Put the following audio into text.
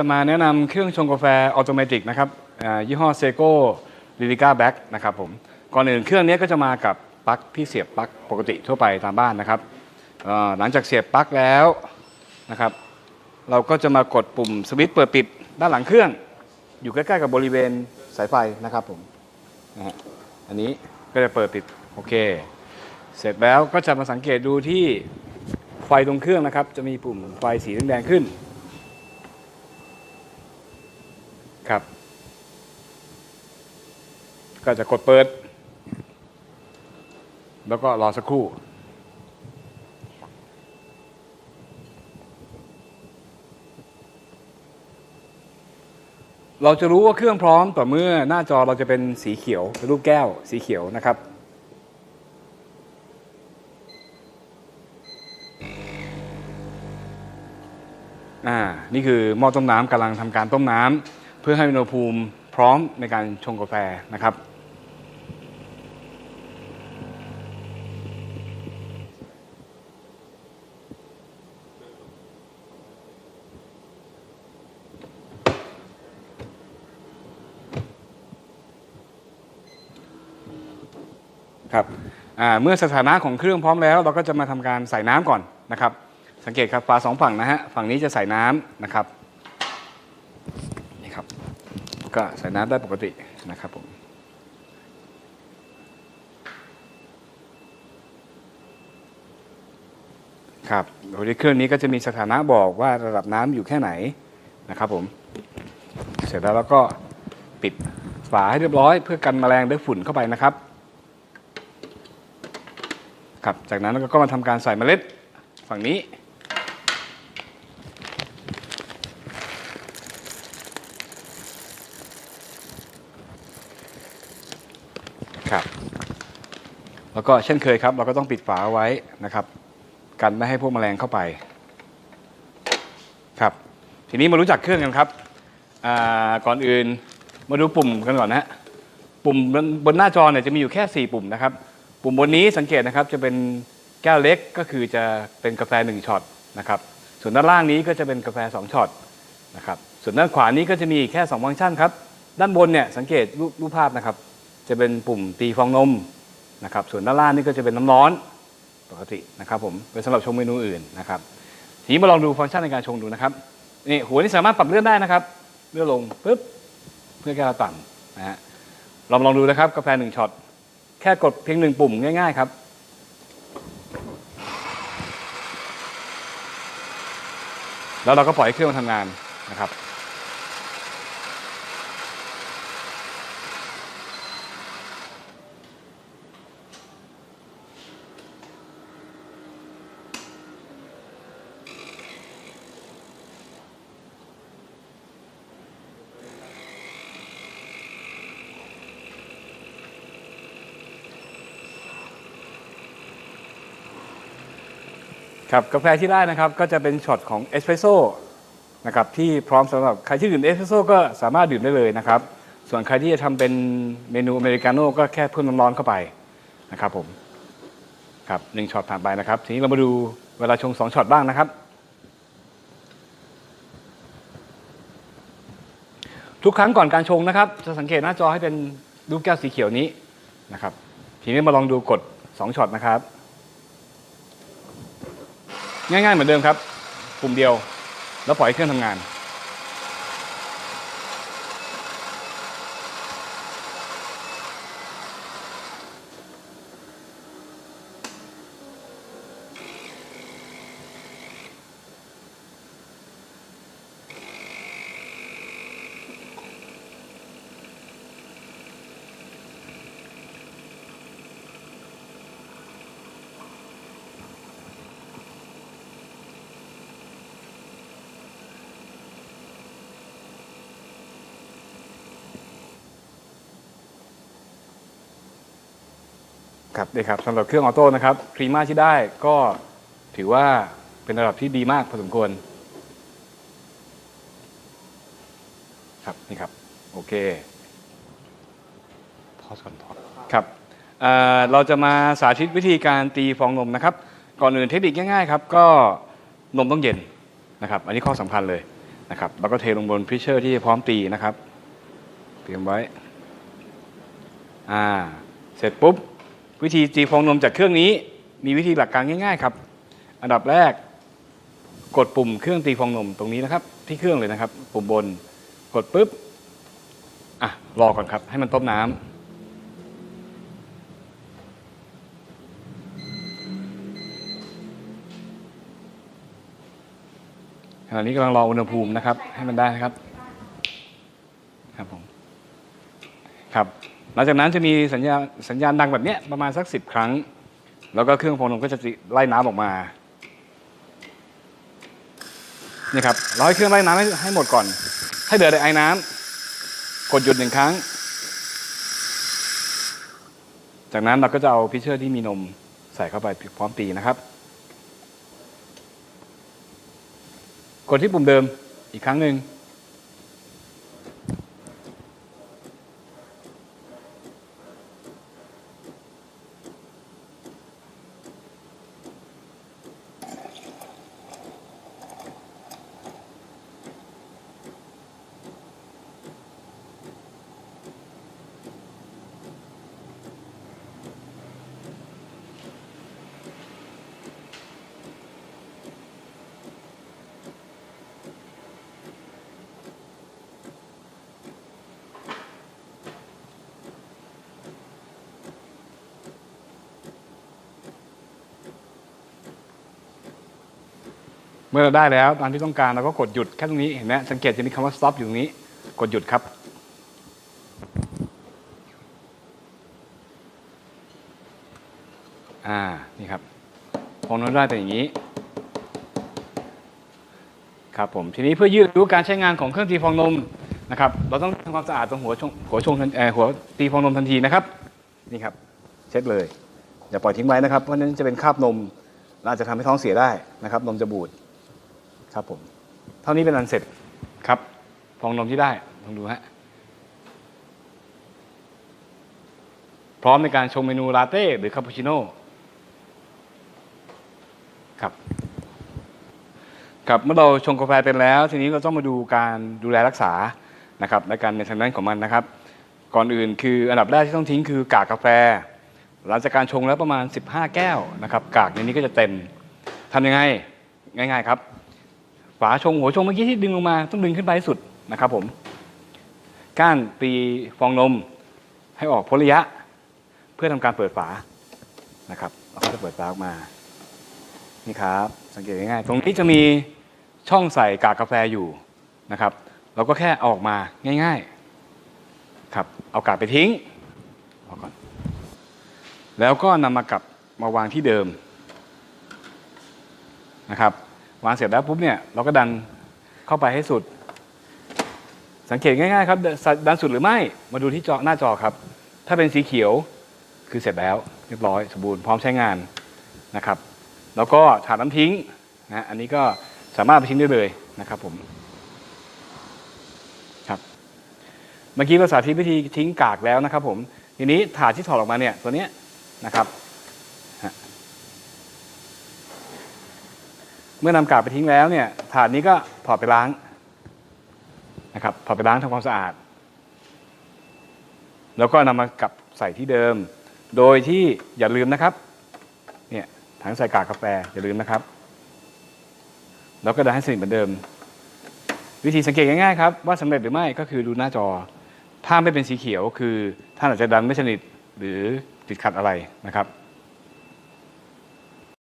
จะมาแนะนำเครื่องชงกาแฟออโตเมติกนะครับยี่ห้อเซโก้ลิลิก้าแบ็กนะครับผมก่อนอื่นเครื่องนี้ก็จะมากับปลั๊กที่เสียบปลั๊กปกติทั่วไปตามบ้านนะครับหลังจากเสียบปลั๊กแล้วนะครับ เราก็จะมากดปุ่มสวิตช์เปิดปิดด้านหลังเครื่อง อยู่ใกล้ๆกับบริเวณสายไฟนะครับผมนะฮะอันนี้ก็จะเปิดปิดโอเค เสร็จแล้วก็จะมาสังเกตดูที่ไฟตรงเครื่องนะครับ จะมีปุ่มไฟสีแดงขึ้น ครับ ก็จะกดเปิด แล้วก็รอสักครู่เราจะรู้ว่าเครื่องพร้อมต่อเมื่อหน้าจอเราจะเป็นสีเขียวเป็นรูปแก้วสีเขียวนะครับ อ่า นี่คือหม้อต้มน้ำกำลังทำการต้มน้ำ เพื่อให้อุณหภูมิพร้อมในการชงกาแฟนะครับครับเมื่อสถานะของเครื่องพร้อมแล้ว เราก็จะมาทำการใส่น้ำก่อนนะครับ สังเกตครับฝาสองฝั่งนะฮะฝั่งนี้จะใส่น้ำนะครับ ก็ใส่น้ำได้ปกตินะครับผมครับโดยที่เครื่องนี้ก็จะมีสถานะบอกว่าระดับน้ำอยู่แค่ไหนนะครับผม เสร็จแล้วเราก็ปิดฝาให้เรียบร้อย เพื่อกันแมลงและฝุ่นเข้าไปนะครับ ครับ จากนั้นเราก็มาทำการใส่เมล็ดฝั่งนี้ แล้วก็เช่นเคยครับ เราก็ต้องปิดฝาไว้นะครับ กันไม่ให้พวกแมลงเข้าไปครับ ทีนี้มารู้จักเครื่องกันครับก่อนอื่นมาดูปุ่มกันก่อนนะฮะปุ่มบนหน้าจอเนี่ยจะมีอยู่แค่ 4 ปุ่มนะครับ ปุ่มบนนี้สังเกตนะครับจะเป็นแก้วเล็กก็คือจะเป็นกาแฟ 1ช็อตนะครับส่วนด้านล่างนี้ก็จะเป็นกาแฟ 2ช็อตนะครับส่วนด้านขวานี้ก็จะมีแค่ 2 ฟังก์ชันครับ ด้านบนเนี่ยสังเกตรูปรูปภาพนะครับ จะเป็นปุ่มตีฟองนม นะครับส่วนด้านล่างนี่ก็จะเป็นน้ำร้อนปกตินะครับผมเป็นสำหรับชงเมนูอื่นนะครับทีนี้มาลองดูฟังก์ชันในการชงดูนะครับนี่หัวนี่สามารถปรับเลื่อนได้นะครับเลื่อนลงปุ๊บเพื่อแก้เราต่ำนะฮะลองลองดูนะครับกาแฟหนึ่งช็อตแค่กดเพียงหนึ่งปุ่มง่าย ๆ ครับแล้วเราก็ปล่อยให้เครื่องมันทำงานนะครับ ครับกาแฟที่ได้นะครับก็จะเป็นช็อตของเอสเปรสโซ่นะครับที่พร้อมสำหรับใครที่ดื่มเอสเปรสโซ่ก็สามารถดื่มได้เลยนะครับ ส่วนใครที่จะทำเป็นเมนูอเมริกาโน่ก็แค่เพิ่มน้ำร้อนเข้าไปนะครับผมครับหนึ่งช็อตผ่านไปนะครับ ทีนี้เรามาดูเวลาชงสองช็อตบ้างนะครับ ทุกครั้งก่อนการชงนะครับ จะสังเกตหน้าจอให้เป็นรูปแก้วสีเขียวนี้นะครับ ทีนี้มาลองดูกดสองช็อตนะครับ ง่ายๆเหมือนเดิมครับปุ่มเดียว แล้วปล่อยให้เครื่องทำงาน ครับนี่ครับสำหรับเครื่องออโต้นะครับพรีมาที่ได้ก็ถือว่าเป็นระดับที่ดีมากพอสมควร ครับนี่ครับ โอเคพอสก่อนพอครับเอ่อเราจะมาสาธิตวิธีการตีฟองนมนะครับ ก่อนอื่นเทคนิคง่ายๆครับ ก็นมต้องเย็นนะครับ อันนี้ข้อสำคัญเลยนะครับ แล้วก็เทลงบนพิชเชอร์ที่พร้อมตีนะครับ เตรียมไว้ อ่า เสร็จปุ๊บ วิธีตีฟองนมจากเครื่องนี้ มีวิธีหลักการง่าย ๆ ครับ อันดับแรก กดปุ่มเครื่องตีฟองนมตรงนี้นะครับ ที่เครื่องเลยนะครับ ปุ่มบนกดปุ๊บอะรอก่อนครับ ให้มันต้มน้ำขณะนี้กำลังรออุณหภูมินะครับ ให้มันได้นะครับ ครับผมครับ หลังจากนั้นจะมีสัญญาณสัญญาณดังแบบนี้ประมาณสักสิบครั้ง แล้วก็เครื่องฟองนมก็จะไล่น้ำออกมานี่ครับเราให้เครื่องไล่น้ำให้ให้หมดก่อน ให้เหลือแต่ไอ้น้ำกดหยุดหนึ่งครั้ง จากนั้นเราก็จะเอาพิชเชอร์ที่มีนมใส่เข้าไปพร้อมตีนะครับ กดที่ปุ่มเดิมอีกครั้งหนึ่ง เมื่อเราได้แล้วตามที่ต้องการเราก็กดหยุดแค่ตรงนี้เห็นไหมสังเกตจะมีคำว่า stop อยู่ตรงนี้ กดหยุดครับ อ่า นี่ครับพองนมได้แต่อย่างนี้ ครับผม ทีนี้เพื่อยืดอายุการใช้งานของเครื่องตีฟองนมนะครับ เราต้องทำความสะอาดตรงหัวชงหัวชงทันเอ่อหัวตีฟองนมทันทีนะครับ นี่ครับ เช็ดเลย อย่าปล่อยทิ้งไว้นะครับ เพราะฉะนั้นจะเป็นคราบนมและอาจจะทำให้ท้องเสียได้นะครับ นมจะบูด ครับผม เท่านี้เป็นอันเสร็จครับฟองนมที่ได้ลองดูฮะพร้อมในการชงเมนูลาเต้หรือคาปูชิโน่ครับครับเมื่อเราชงกาแฟเป็นแล้ว ทีนี้เราต้องมาดูการดูแลรักษานะครับในการในทางด้านของมันนะครับ ก่อนอื่นคืออันดับแรกที่ต้องทิ้งคือกากกาแฟ หลังจากการชงแล้วประมาณ 15 แก้วนะครับกากในนี้ก็จะเต็มทำยังไงง่าย ๆ ครับ ฝาชงหัวชงเมื่อกี้ที่ดึงลงมาต้องดึงขึ้นไปให้สุดนะครับผมก้านตีฟองนมให้ออกพ้นระยะ เพื่อทำการเปิดฝานะครับเราก็จะเปิดฝาออกมานี่ครับ สังเกตง่ายๆตรงนี้จะมีช่องใส่กากกาแฟอยู่นะครับ เราก็แค่เอาออกมาง่าย ๆครับ เอากากไปทิ้งออกก่อน แล้วก็นำมากลับมาวางที่เดิมนะครับ วางเสร็จแล้วปุ๊บเนี่ยเราก็ดันเข้าไปให้สุด สังเกตง่ายๆครับดันสุดหรือไม่มาดูที่จอหน้าจอครับ ถ้าเป็นสีเขียวคือเสร็จแล้วเรียบร้อยสมบูรณ์พร้อมใช้งานนะครับ แล้วก็ถาดน้ำทิ้งนะอันนี้ก็สามารถไปทิ้งได้เลยนะครับผมครับเมื่อกี้เราสาธิตวิธีทิ้งกากแล้วนะครับผมทีนี้ถาดที่ถอดออกมาเนี่ยตัวเนี้ยนะครับ เมื่อนำกากไปทิ้งแล้วเนี่ยถาดนี้ก็ถอดไปล้างนะครับถอดไปล้างทำความสะอาด แล้วก็นำมากลับใส่ที่เดิม โดยที่อย่าลืมนะครับเนี่ยถังใส่กากกาแฟอย่าลืมนะครับ แล้วก็ดันให้สนิทเหมือนเดิม วิธีสังเกตง่ายๆครับว่าสำเร็จหรือไม่ก็คือดูหน้าจอ ถ้าไม่เป็นสีเขียวคือท่านอาจจะดันไม่สนิทหรือติดขัดอะไรนะครับ